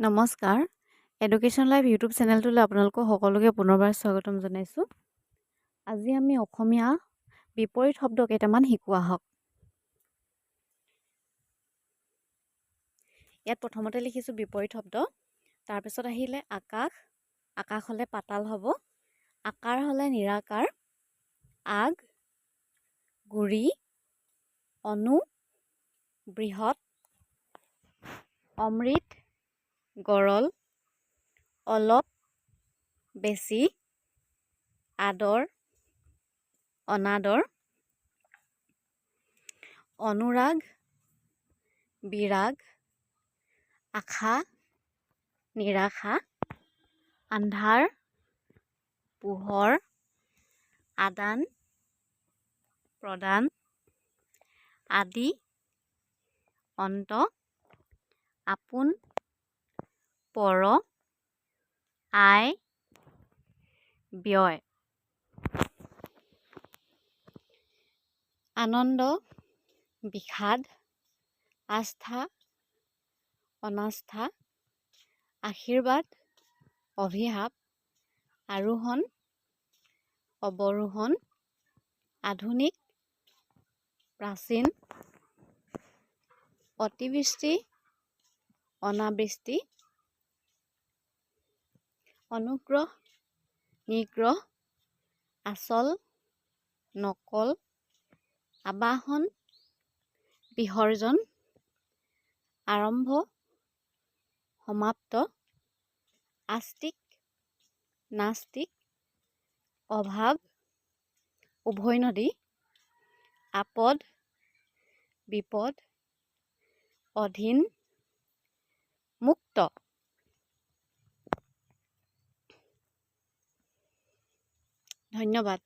নমস্কাৰ। Education live YouTube চেনেলটোলৈ আপোনালোকক সকলোকে পুনৰবাৰ স্বাগতম জনাইছোঁ। আজি আমি অসমীয়া বিপৰীত শব্দ কেইটামান শিকোঁ আহক ইয়াত প্ৰথমতে লিখিছোঁ বিপৰীত শব্দ। তাৰপিছত আহিলে আকাশ। আকাশ হ'লে পাতাল হ'ব। আকাৰ হ'লে নিৰাকাৰ। আগ গুৰি অনু বৃহৎ অমৃত গৰল, অলপ বেছি, আদৰ, অনাদৰ, অনুৰাগ, বিৰাগ, আশা, নিৰাশা, আন্ধাৰ, পোহৰ, আদান, প্ৰদান, আদি, অন্ত, আপোন পৰ আই ব্যয়। আনন্দ বিষাদ আস্থা অনাস্থা আশীৰ্বাদ অভিশাপ আৰোহণ অৱৰোহণ আধুনিক প্ৰাচীন অতিবৃষ্টি অনাবৃষ্টি অনুগ্ৰহ নিগ্ৰহ আচল নকল আবাহন বিসৰ্জন আৰম্ভ সমাপ্ত আস্তিক নাস্তিক অভাৱ উভৈনদী আপদ বিপদ অধীন মুক্ত। ধন্যবাদ।